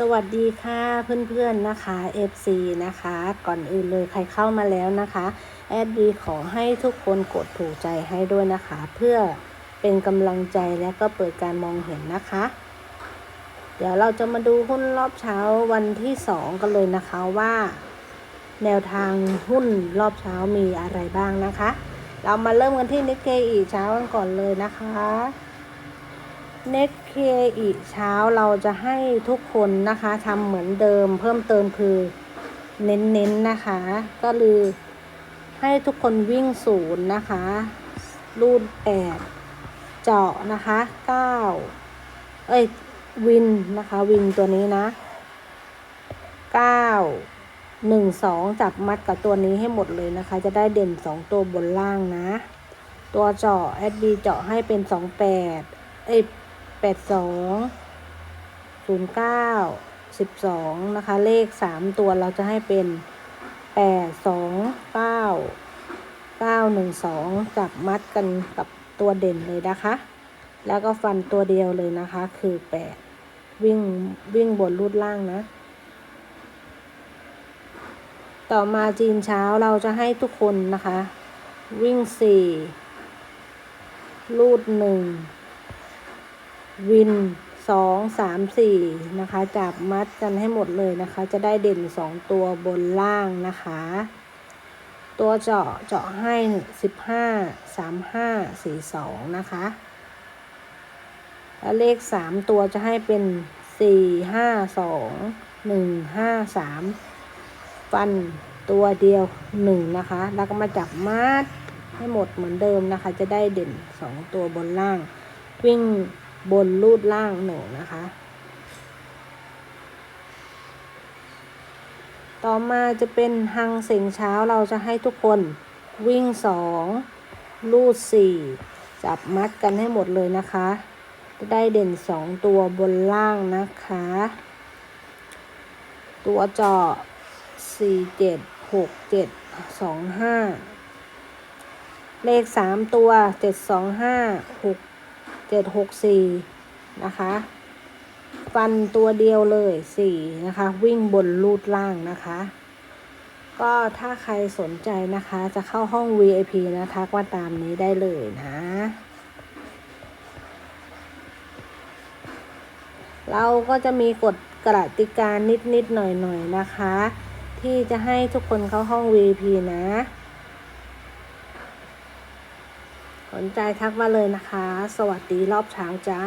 สวัสดีค่ะเพื่อนๆนะคะ FC นะคะ ก่อนอื่นเลยใครเข้ามาแล้วนะคะแอดดีขอให้ทุกคนกดถูกใจให้ด้วยนะคะ เพื่อเป็นกำลังใจและก็เปิดการมองเห็นนะคะ เดี๋ยวเราจะมาดูหุ้นรอบเช้าวันที่2กันเลยนะคะว่า แนวทางหุ้นรอบเช้ามีอะไรบ้างนะคะ เรามาเริ่มกันที่นิกเกอีเช้ากันก่อนเลยนะคะ เน็กเคอีกเช้าเราจะให้ทุกคนนะคะทำเหมือนเดิม เพิ่มเติมคือเน้นๆนนะคะ ก็คือให้ทุกคนวิ่งศูนย์นะคะ รูดแปดเจาะนะคะเก้าเอ้ยวินนะคะ วินตัวนี้นะเก้าหนึ่งสองจับมัดกับตัวนี้ให้หมดเลยนะคะ จะได้เด่นสองตัวบนล่างนะ ตัวเจาะแอดดีเจาะให้เป็นสองแปดเอ้ย แปดสองศูนย์เก้าสิบสองนะคะ เลขสามตัวเราจะให้เป็นแปดสองเก้าเก้าหนึ่งสองจับมัดกันกับตัวเด่นเลยนะคะ แล้วก็ฟันตัวเดียวเลยนะคะ คือแปดวิ่งวิ่งบนรูดล่างนะ ต่อมาจีนเช้าเราจะให้ทุกคนนะคะ วิ่งสี่รูดหนึ่ง วินสองสามสี่นะคะ จับมัดกันให้หมดเลยนะคะ จะได้เด่นสองตัวบนล่างนะคะ ตัวเจาะเจาะให้สิบห้าสามห้าสี่สองนะคะแล้วเลขสามตัวจะให้เป็นสี่ห้าสองหนึ่งห้าสามฟันตัวเดียวหนึ่งนะคะ แล้วก็มาจับมัดให้หมดเหมือนเดิมนะคะ จะได้เด่นสองตัวบนล่าง วิ่ง บนรูดล่างหนึ่งนะคะ ต่อมาจะเป็นหังเสงเช้าเราจะให้ทุกคนวิ่งสองรูดสี่จับมัดกันให้หมดเลยนะคะ จะได้เด่นสองตัวบนล่างนะคะ ตัวเจาะสี่เจ็ดหกเจ็ดสองห้าเลขสามตัวเจ็ดสองห้าหก เจ็ดหกสี่นะคะ ฟันตัวเดียวเลยสี่นะคะ วิ่งบนรูดล่างนะคะ ก็ถ้าใครสนใจนะคะ จะเข้าห้อง VIP นะทักว่าตามนี้ได้เลยนะเราก็จะมีกฎกติกานิดนิดๆหน่อยหน่อย ๆ นะคะ ที่จะให้ทุกคนเข้าห้อง VIP นะ สนใจทักมาเลยนะคะ สวัสดีรอบเช้าจ้า